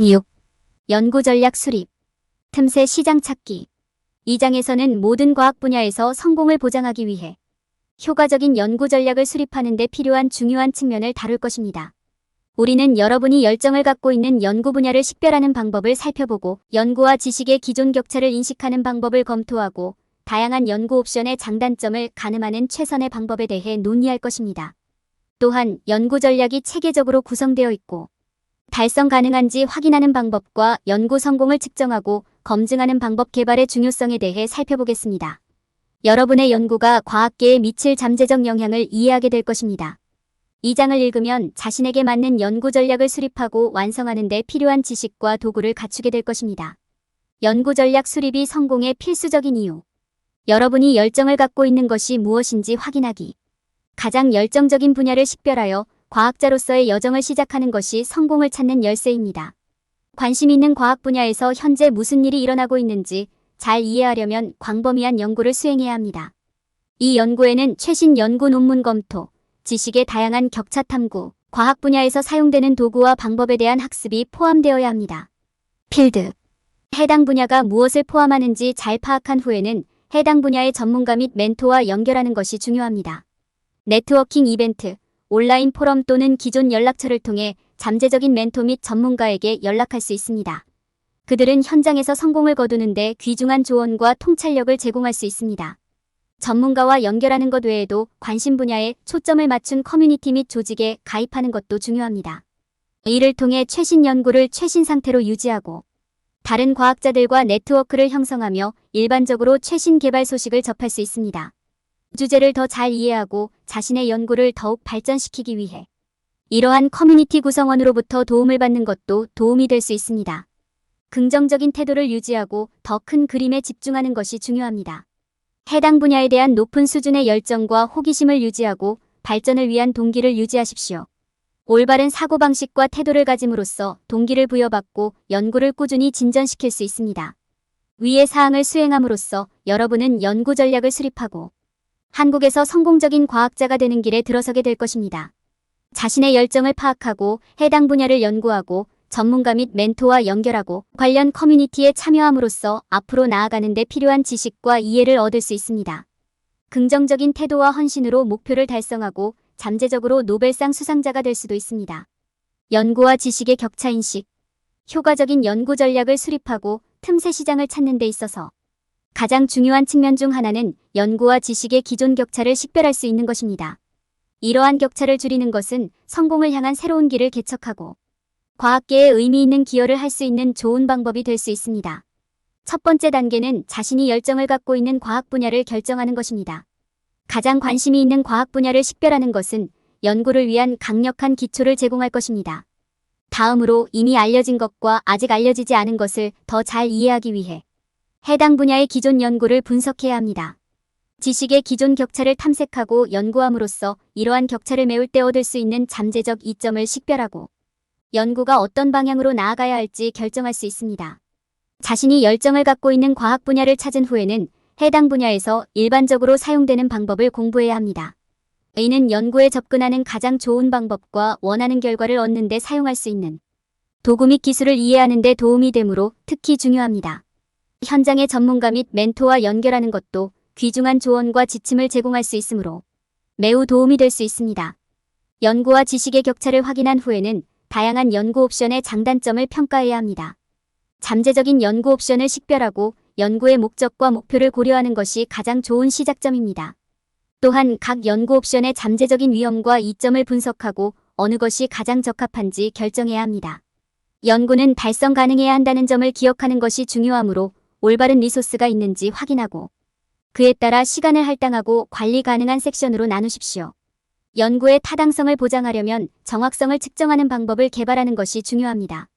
6. 연구 전략 수립. 틈새 시장 찾기. 이 장에서는 모든 과학 분야에서 성공을 보장하기 위해 효과적인 연구 전략을 수립하는 데 필요한 중요한 측면을 다룰 것입니다. 우리는 여러분이 열정을 갖고 있는 연구 분야를 식별하는 방법을 살펴보고 연구와 지식의 기존 격차를 인식하는 방법을 검토하고 다양한 연구 옵션의 장단점을 가늠하는 최선의 방법에 대해 논의할 것입니다. 또한 연구 전략이 체계적으로 구성되어 있고 달성 가능한지 확인하는 방법과 연구 성공을 측정하고 검증하는 방법 개발의 중요성에 대해 살펴보겠습니다. 여러분의 연구가 과학계에 미칠 잠재적 영향을 이해하게 될 것입니다. 이 장을 읽으면 자신에게 맞는 연구 전략을 수립하고 완성하는 데 필요한 지식과 도구를 갖추게 될 것입니다. 연구 전략 수립이 성공의 필수적인 이유. 여러분이 열정을 갖고 있는 것이 무엇인지 확인하기. 가장 열정적인 분야를 식별하여 과학자로서의 여정을 시작하는 것이 성공을 찾는 열쇠입니다. 관심 있는 과학 분야에서 현재 무슨 일이 일어나고 있는지 잘 이해하려면 광범위한 연구를 수행해야 합니다. 이 연구에는 최신 연구 논문 검토, 지식의 다양한 격차 탐구, 과학 분야에서 사용되는 도구와 방법에 대한 학습이 포함되어야 합니다. 필드. 해당 분야가 무엇을 포함하는지 잘 파악한 후에는 해당 분야의 전문가 및 멘토와 연결하는 것이 중요합니다. 네트워킹 이벤트, 온라인 포럼 또는 기존 연락처를 통해 잠재적인 멘토 및 전문가에게 연락할 수 있습니다. 그들은 현장에서 성공을 거두는데 귀중한 조언과 통찰력을 제공할 수 있습니다. 전문가와 연결하는 것 외에도 관심 분야에 초점을 맞춘 커뮤니티 및 조직에 가입하는 것도 중요합니다. 이를 통해 최신 연구를 최신 상태로 유지하고 다른 과학자들과 네트워크를 형성하며 일반적으로 최신 개발 소식을 접할 수 있습니다. 주제를 더 잘 이해하고 자신의 연구를 더욱 발전시키기 위해 이러한 커뮤니티 구성원으로부터 도움을 받는 것도 도움이 될 수 있습니다. 긍정적인 태도를 유지하고 더 큰 그림에 집중하는 것이 중요합니다. 해당 분야에 대한 높은 수준의 열정과 호기심을 유지하고 발전을 위한 동기를 유지하십시오. 올바른 사고방식과 태도를 가짐으로써 동기를 부여받고 연구를 꾸준히 진전시킬 수 있습니다. 위의 사항을 수행함으로써 여러분은 연구 전략을 수립하고 한국에서 성공적인 과학자가 되는 길에 들어서게 될 것입니다. 자신의 열정을 파악하고 해당 분야를 연구하고 전문가 및 멘토와 연결하고 관련 커뮤니티에 참여함으로써 앞으로 나아가는 데 필요한 지식과 이해를 얻을 수 있습니다. 긍정적인 태도와 헌신으로 목표를 달성하고 잠재적으로 노벨상 수상자가 될 수도 있습니다. 연구와 지식의 격차인식, 효과적인 연구 전략을 수립하고 틈새 시장을 찾는 데 있어서 가장 중요한 측면 중 하나는 연구와 지식의 기존 격차를 식별할 수 있는 것입니다. 이러한 격차를 줄이는 것은 성공을 향한 새로운 길을 개척하고 과학계에 의미 있는 기여를 할 수 있는 좋은 방법이 될 수 있습니다. 첫 번째 단계는 자신이 열정을 갖고 있는 과학 분야를 결정하는 것입니다. 가장 관심이 있는 과학 분야를 식별하는 것은 연구를 위한 강력한 기초를 제공할 것입니다. 다음으로 이미 알려진 것과 아직 알려지지 않은 것을 더 잘 이해하기 위해 해당 분야의 기존 연구를 분석해야 합니다. 지식의 기존 격차를 탐색하고 연구함으로써 이러한 격차를 메울 때 얻을 수 있는 잠재적 이점을 식별하고 연구가 어떤 방향으로 나아가야 할지 결정할 수 있습니다. 자신이 열정을 갖고 있는 과학 분야를 찾은 후에는 해당 분야에서 일반적으로 사용되는 방법을 공부해야 합니다. 이는 연구에 접근하는 가장 좋은 방법과 원하는 결과를 얻는 데 사용할 수 있는 도구 및 기술을 이해하는 데 도움이 되므로 특히 중요합니다. 현장의 전문가 및 멘토와 연결하는 것도 귀중한 조언과 지침을 제공할 수 있으므로 매우 도움이 될 수 있습니다. 연구와 지식의 격차를 확인한 후에는 다양한 연구 옵션의 장단점을 평가해야 합니다. 잠재적인 연구 옵션을 식별하고 연구의 목적과 목표를 고려하는 것이 가장 좋은 시작점입니다. 또한 각 연구 옵션의 잠재적인 위험과 이점을 분석하고 어느 것이 가장 적합한지 결정해야 합니다. 연구는 달성 가능해야 한다는 점을 기억하는 것이 중요하므로 올바른 리소스가 있는지 확인하고 그에 따라 시간을 할당하고 관리 가능한 섹션으로 나누십시오. 연구의 타당성을 보장하려면 정확성을 측정하는 방법을 개발하는 것이 중요합니다.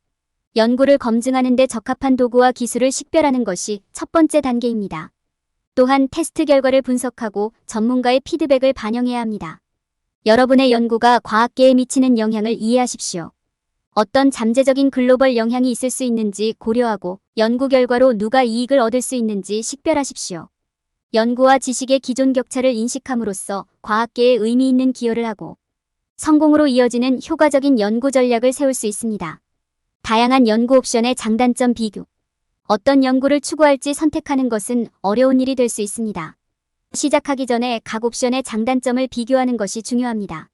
연구를 검증하는 데 적합한 도구와 기술을 식별하는 것이 첫 번째 단계입니다. 또한 테스트 결과를 분석하고 전문가의 피드백을 반영해야 합니다. 여러분의 연구가 과학계에 미치는 영향을 이해하십시오. 어떤 잠재적인 글로벌 영향이 있을 수 있는지 고려하고 연구 결과로 누가 이익을 얻을 수 있는지 식별하십시오. 연구와 지식의 기존 격차를 인식함으로써 과학계에 의미 있는 기여를 하고 성공으로 이어지는 효과적인 연구 전략을 세울 수 있습니다. 다양한 연구 옵션의 장단점 비교. 어떤 연구를 추구할지 선택하는 것은 어려운 일이 될 수 있습니다. 시작하기 전에 각 옵션의 장단점을 비교하는 것이 중요합니다.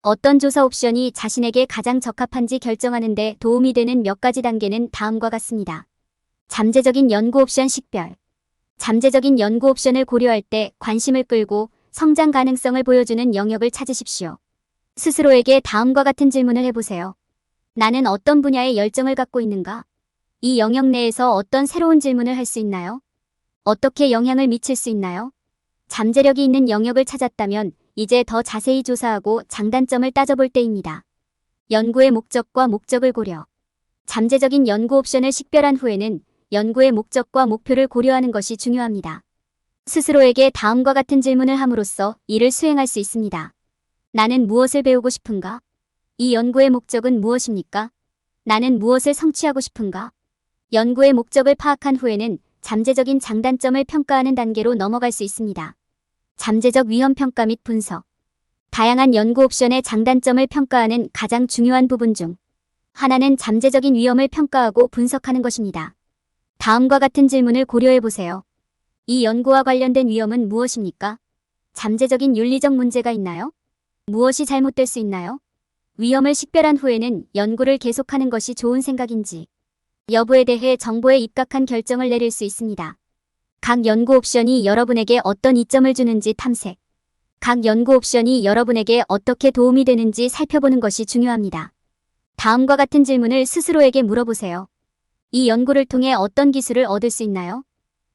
어떤 조사 옵션이 자신에게 가장 적합한지 결정하는 데 도움이 되는 몇 가지 단계는 다음과 같습니다. 잠재적인 연구 옵션 식별. 잠재적인 연구 옵션을 고려할 때 관심을 끌고 성장 가능성을 보여주는 영역을 찾으십시오. 스스로에게 다음과 같은 질문을 해보세요. 나는 어떤 분야에 열정을 갖고 있는가? 이 영역 내에서 어떤 새로운 질문을 할 수 있나요? 어떻게 영향을 미칠 수 있나요? 잠재력이 있는 영역을 찾았다면 이제 더 자세히 조사하고 장단점을 따져볼 때입니다. 연구의 목적과 목적을 고려. 잠재적인 연구 옵션을 식별한 후에는 연구의 목적과 목표를 고려하는 것이 중요합니다. 스스로에게 다음과 같은 질문을 함으로써 이를 수행할 수 있습니다. 나는 무엇을 배우고 싶은가? 이 연구의 목적은 무엇입니까? 나는 무엇을 성취하고 싶은가? 연구의 목적을 파악한 후에는 잠재적인 장단점을 평가하는 단계로 넘어갈 수 있습니다. 잠재적 위험 평가 및 분석. 다양한 연구 옵션의 장단점을 평가하는 가장 중요한 부분 중 하나는 잠재적인 위험을 평가하고 분석하는 것입니다. 다음과 같은 질문을 고려해 보세요. 이 연구와 관련된 위험은 무엇입니까? 잠재적인 윤리적 문제가 있나요? 무엇이 잘못될 수 있나요? 위험을 식별한 후에는 연구를 계속하는 것이 좋은 생각인지 여부에 대해 정보에 입각한 결정을 내릴 수 있습니다. 각 연구 옵션이 여러분에게 어떤 이점을 주는지 탐색. 각 연구 옵션이 여러분에게 어떻게 도움이 되는지 살펴보는 것이 중요합니다. 다음과 같은 질문을 스스로에게 물어보세요. 이 연구를 통해 어떤 기술을 얻을 수 있나요?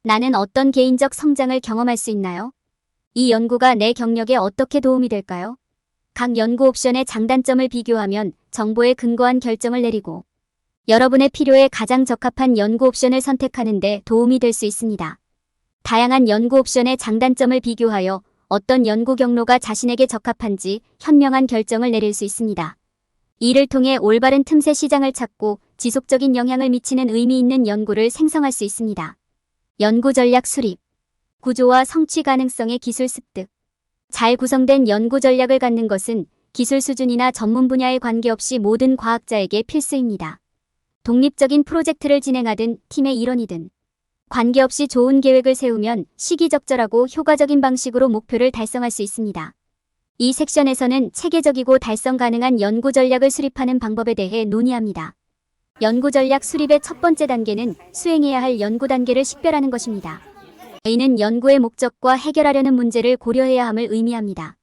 나는 어떤 개인적 성장을 경험할 수 있나요? 이 연구가 내 경력에 어떻게 도움이 될까요? 각 연구 옵션의 장단점을 비교하면 정보에 근거한 결정을 내리고 여러분의 필요에 가장 적합한 연구 옵션을 선택하는 데 도움이 될 수 있습니다. 다양한 연구 옵션의 장단점을 비교하여 어떤 연구 경로가 자신에게 적합한지 현명한 결정을 내릴 수 있습니다. 이를 통해 올바른 틈새 시장을 찾고 지속적인 영향을 미치는 의미 있는 연구를 생성할 수 있습니다. 연구 전략 수립, 구조와 성취 가능성의 기술 습득. 잘 구성된 연구 전략을 갖는 것은 기술 수준이나 전문 분야에 관계없이 모든 과학자에게 필수입니다. 독립적인 프로젝트를 진행하든 팀의 일원이든 관계없이 좋은 계획을 세우면 시기적절하고 효과적인 방식으로 목표를 달성할 수 있습니다. 이 섹션에서는 체계적이고 달성 가능한 연구 전략을 수립하는 방법에 대해 논의합니다. 연구 전략 수립의 첫 번째 단계는 수행해야 할 연구 단계를 식별하는 것입니다. 이는 연구의 목적과 해결하려는 문제를 고려해야 함을 의미합니다.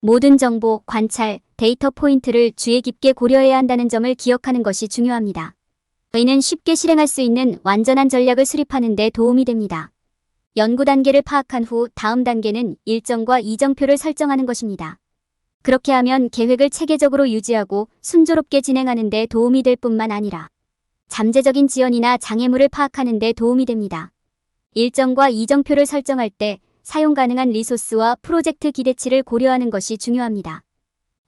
모든 정보, 관찰, 데이터 포인트를 주의 깊게 고려해야 한다는 점을 기억하는 것이 중요합니다. 이는 쉽게 실행할 수 있는 완전한 전략을 수립하는 데 도움이 됩니다. 연구 단계를 파악한 후 다음 단계는 일정과 이정표를 설정하는 것입니다. 그렇게 하면 계획을 체계적으로 유지하고 순조롭게 진행하는 데 도움이 될 뿐만 아니라 잠재적인 지연이나 장애물을 파악하는 데 도움이 됩니다. 일정과 이정표를 설정할 때 사용 가능한 리소스와 프로젝트 기대치를 고려하는 것이 중요합니다.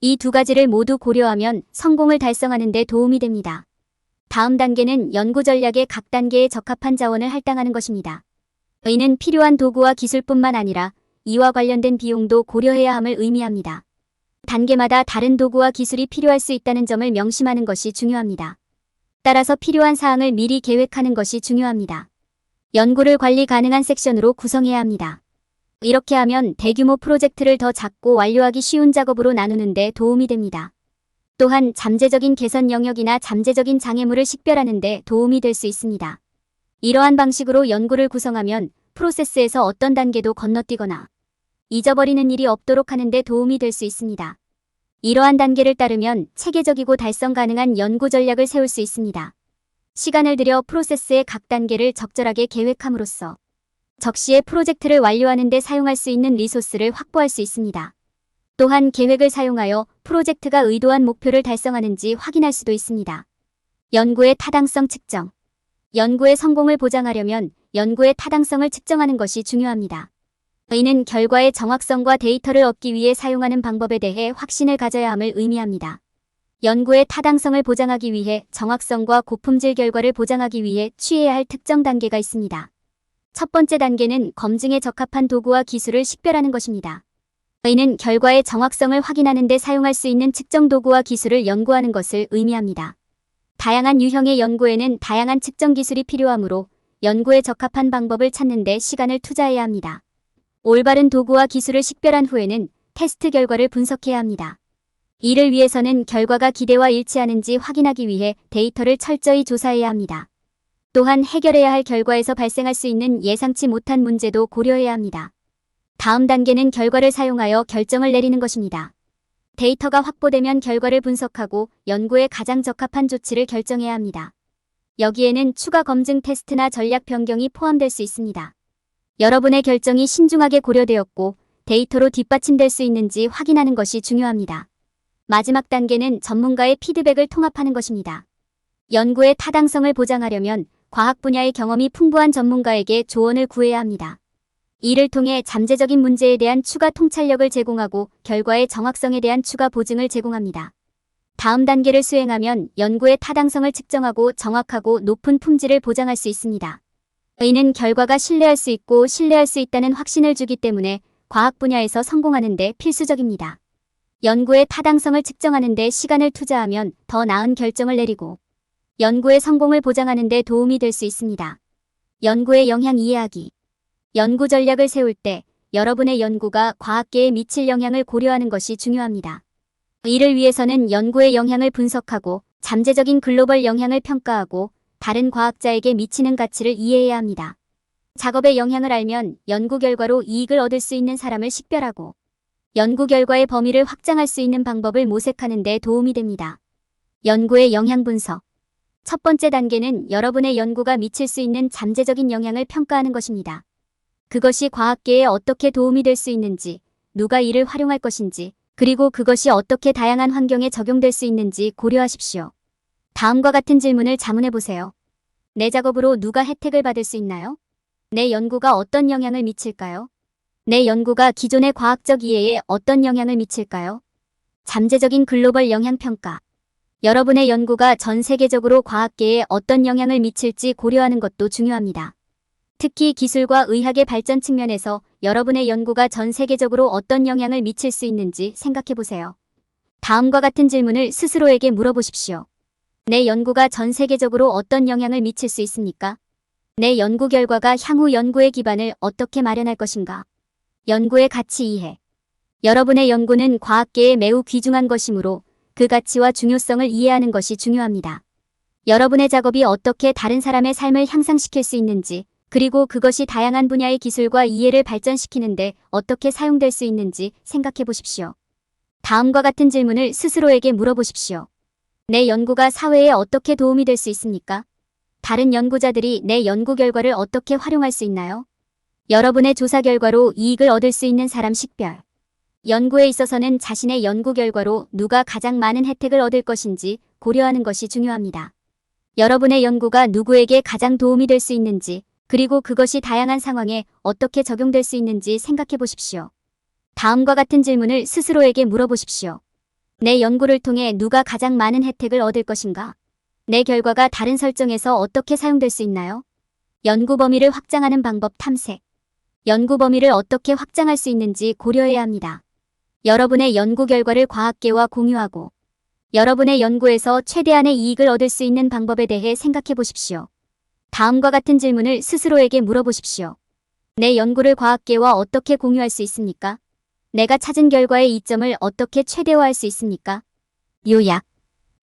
이 두 가지를 모두 고려하면 성공을 달성하는 데 도움이 됩니다. 다음 단계는 연구 전략의 각 단계에 적합한 자원을 할당하는 것입니다. 이는 필요한 도구와 기술뿐만 아니라 이와 관련된 비용도 고려해야 함을 의미합니다. 단계마다 다른 도구와 기술이 필요할 수 있다는 점을 명심하는 것이 중요합니다. 따라서 필요한 사항을 미리 계획하는 것이 중요합니다. 연구를 관리 가능한 섹션으로 구성해야 합니다. 이렇게 하면 대규모 프로젝트를 더 작고 완료하기 쉬운 작업으로 나누는 데 도움이 됩니다. 또한 잠재적인 개선 영역이나 잠재적인 장애물을 식별하는 데 도움이 될 수 있습니다. 이러한 방식으로 연구를 구성하면 프로세스에서 어떤 단계도 건너뛰거나 잊어버리는 일이 없도록 하는 데 도움이 될 수 있습니다. 이러한 단계를 따르면 체계적이고 달성 가능한 연구 전략을 세울 수 있습니다. 시간을 들여 프로세스의 각 단계를 적절하게 계획함으로써 적시에 프로젝트를 완료하는 데 사용할 수 있는 리소스를 확보할 수 있습니다. 또한 계획을 사용하여 프로젝트가 의도한 목표를 달성하는지 확인할 수도 있습니다. 연구의 타당성 측정. 연구의 성공을 보장하려면 연구의 타당성을 측정하는 것이 중요합니다. 이는 결과의 정확성과 데이터를 얻기 위해 사용하는 방법에 대해 확신을 가져야 함을 의미합니다. 연구의 타당성을 보장하기 위해 정확성과 고품질 결과를 보장하기 위해 취해야 할 특정 단계가 있습니다. 첫 번째 단계는 검증에 적합한 도구와 기술을 식별하는 것입니다. 이는 결과의 정확성을 확인하는 데 사용할 수 있는 측정 도구와 기술을 연구하는 것을 의미합니다. 다양한 유형의 연구에는 다양한 측정 기술이 필요하므로 연구에 적합한 방법을 찾는 데 시간을 투자해야 합니다. 올바른 도구와 기술을 식별한 후에는 테스트 결과를 분석해야 합니다. 이를 위해서는 결과가 기대와 일치하는지 확인하기 위해 데이터를 철저히 조사해야 합니다. 또한 해결해야 할 결과에서 발생할 수 있는 예상치 못한 문제도 고려해야 합니다. 다음 단계는 결과를 사용하여 결정을 내리는 것입니다. 데이터가 확보되면 결과를 분석하고 연구에 가장 적합한 조치를 결정해야 합니다. 여기에는 추가 검증 테스트나 전략 변경이 포함될 수 있습니다. 여러분의 결정이 신중하게 고려되었고 데이터로 뒷받침될 수 있는지 확인하는 것이 중요합니다. 마지막 단계는 전문가의 피드백을 통합하는 것입니다. 연구의 타당성을 보장하려면 과학 분야의 경험이 풍부한 전문가에게 조언을 구해야 합니다. 이를 통해 잠재적인 문제에 대한 추가 통찰력을 제공하고 결과의 정확성에 대한 추가 보증을 제공합니다. 다음 단계를 수행하면 연구의 타당성을 측정하고 정확하고 높은 품질을 보장할 수 있습니다. 이는 결과가 신뢰할 수 있고 신뢰할 수 있다는 확신을 주기 때문에 과학 분야에서 성공하는 데 필수적입니다. 연구의 타당성을 측정하는 데 시간을 투자하면 더 나은 결정을 내리고 연구의 성공을 보장하는 데 도움이 될 수 있습니다. 연구의 영향 이해하기. 연구 전략을 세울 때 여러분의 연구가 과학계에 미칠 영향을 고려하는 것이 중요합니다. 이를 위해서는 연구의 영향을 분석하고 잠재적인 글로벌 영향을 평가하고 다른 과학자에게 미치는 가치를 이해해야 합니다. 작업의 영향을 알면 연구 결과로 이익을 얻을 수 있는 사람을 식별하고 연구 결과의 범위를 확장할 수 있는 방법을 모색하는 데 도움이 됩니다. 연구의 영향 분석. 첫 번째 단계는 여러분의 연구가 미칠 수 있는 잠재적인 영향을 평가하는 것입니다. 그것이 과학계에 어떻게 도움이 될 수 있는지, 누가 이를 활용할 것인지, 그리고 그것이 어떻게 다양한 환경에 적용될 수 있는지 고려하십시오. 다음과 같은 질문을 자문해 보세요. 내 작업으로 누가 혜택을 받을 수 있나요? 내 연구가 어떤 영향을 미칠까요? 내 연구가 기존의 과학적 이해에 어떤 영향을 미칠까요? 잠재적인 글로벌 영향평가. 여러분의 연구가 전 세계적으로 과학계에 어떤 영향을 미칠지 고려하는 것도 중요합니다. 특히 기술과 의학의 발전 측면에서 여러분의 연구가 전 세계적으로 어떤 영향을 미칠 수 있는지 생각해 보세요. 다음과 같은 질문을 스스로에게 물어보십시오. 내 연구가 전 세계적으로 어떤 영향을 미칠 수 있습니까? 내 연구 결과가 향후 연구의 기반을 어떻게 마련할 것인가? 연구의 가치 이해. 여러분의 연구는 과학계에 매우 귀중한 것이므로 그 가치와 중요성을 이해하는 것이 중요합니다. 여러분의 작업이 어떻게 다른 사람의 삶을 향상시킬 수 있는지, 그리고 그것이 다양한 분야의 기술과 이해를 발전시키는데 어떻게 사용될 수 있는지 생각해 보십시오. 다음과 같은 질문을 스스로에게 물어보십시오. 내 연구가 사회에 어떻게 도움이 될 수 있습니까? 다른 연구자들이 내 연구 결과를 어떻게 활용할 수 있나요? 여러분의 조사 결과로 이익을 얻을 수 있는 사람 식별. 연구에 있어서는 자신의 연구 결과로 누가 가장 많은 혜택을 얻을 것인지 고려하는 것이 중요합니다. 여러분의 연구가 누구에게 가장 도움이 될 수 있는지, 그리고 그것이 다양한 상황에 어떻게 적용될 수 있는지 생각해 보십시오. 다음과 같은 질문을 스스로에게 물어보십시오. 내 연구를 통해 누가 가장 많은 혜택을 얻을 것인가? 내 결과가 다른 설정에서 어떻게 사용될 수 있나요? 연구 범위를 확장하는 방법 탐색. 연구 범위를 어떻게 확장할 수 있는지 고려해야 합니다. 여러분의 연구 결과를 과학계와 공유하고 여러분의 연구에서 최대한의 이익을 얻을 수 있는 방법에 대해 생각해 보십시오. 다음과 같은 질문을 스스로에게 물어보십시오. 내 연구를 과학계와 어떻게 공유할 수 있습니까? 내가 찾은 결과의 이점을 어떻게 최대화할 수 있습니까? 요약.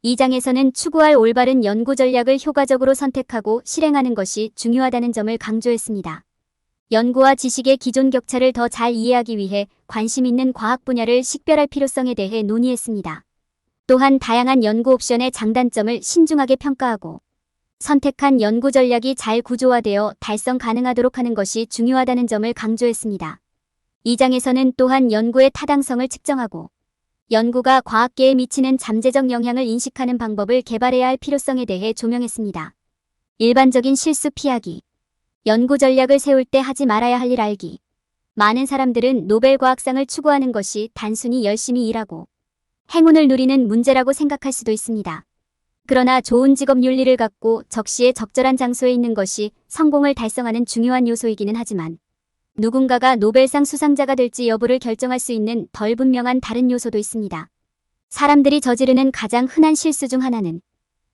이 장에서는 추구할 올바른 연구 전략을 효과적으로 선택하고 실행하는 것이 중요하다는 점을 강조했습니다. 연구와 지식의 기존 격차를 더 잘 이해하기 위해 관심 있는 과학 분야를 식별할 필요성에 대해 논의했습니다. 또한 다양한 연구 옵션의 장단점을 신중하게 평가하고 선택한 연구 전략이 잘 구조화되어 달성 가능하도록 하는 것이 중요하다는 점을 강조했습니다. 이 장에서는 또한 연구의 타당성을 측정하고 연구가 과학계에 미치는 잠재적 영향을 인식하는 방법을 개발해야 할 필요성에 대해 조명했습니다. 일반적인 실수 피하기. 연구 전략을 세울 때 하지 말아야 할 일 알기. 많은 사람들은 노벨 과학상을 추구하는 것이 단순히 열심히 일하고 행운을 누리는 문제라고 생각할 수도 있습니다. 그러나 좋은 직업 윤리를 갖고 적시에 적절한 장소에 있는 것이 성공을 달성하는 중요한 요소이기는 하지만 누군가가 노벨상 수상자가 될지 여부를 결정할 수 있는 덜 분명한 다른 요소도 있습니다. 사람들이 저지르는 가장 흔한 실수 중 하나는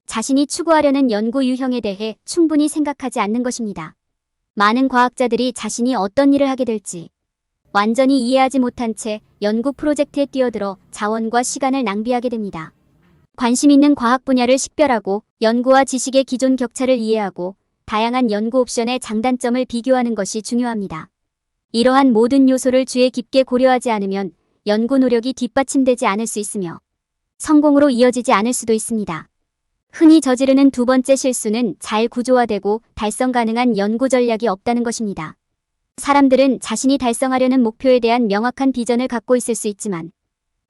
자신이 추구하려는 연구 유형에 대해 충분히 생각하지 않는 것입니다. 많은 과학자들이 자신이 어떤 일을 하게 될지 완전히 이해하지 못한 채 연구 프로젝트에 뛰어들어 자원과 시간을 낭비하게 됩니다. 관심 있는 과학 분야를 식별하고 연구와 지식의 기존 격차를 이해하고 다양한 연구 옵션의 장단점을 비교하는 것이 중요합니다. 이러한 모든 요소를 주의 깊게 고려하지 않으면 연구 노력이 뒷받침되지 않을 수 있으며 성공으로 이어지지 않을 수도 있습니다. 흔히 저지르는 두 번째 실수는 잘 구조화되고 달성 가능한 연구 전략이 없다는 것입니다. 사람들은 자신이 달성하려는 목표에 대한 명확한 비전을 갖고 있을 수 있지만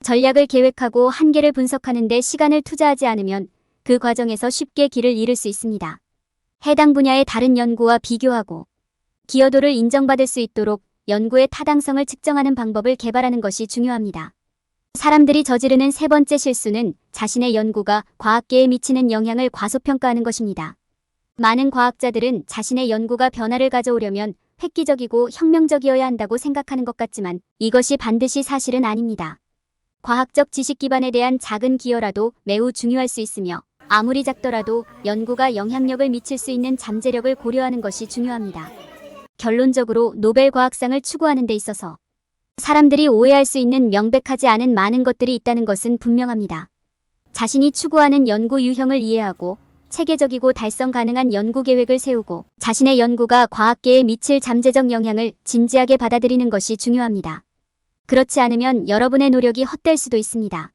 전략을 계획하고 한계를 분석하는 데 시간을 투자하지 않으면 그 과정에서 쉽게 길을 잃을 수 있습니다. 해당 분야의 다른 연구와 비교하고 기여도를 인정받을 수 있도록 연구의 타당성을 측정하는 방법을 개발하는 것이 중요합니다. 사람들이 저지르는 세 번째 실수는 자신의 연구가 과학계에 미치는 영향을 과소평가하는 것입니다. 많은 과학자들은 자신의 연구가 변화를 가져오려면 획기적이고 혁명적이어야 한다고 생각하는 것 같지만 이것이 반드시 사실은 아닙니다. 과학적 지식 기반에 대한 작은 기여라도 매우 중요할 수 있으며 아무리 작더라도 연구가 영향력을 미칠 수 있는 잠재력을 고려하는 것이 중요합니다. 결론적으로 노벨 과학상을 추구하는 데 있어서 사람들이 오해할 수 있는 명백하지 않은 많은 것들이 있다는 것은 분명합니다. 자신이 추구하는 연구 유형을 이해하고 체계적이고 달성 가능한 연구 계획을 세우고 자신의 연구가 과학계에 미칠 잠재적 영향을 진지하게 받아들이는 것이 중요합니다. 그렇지 않으면 여러분의 노력이 헛될 수도 있습니다.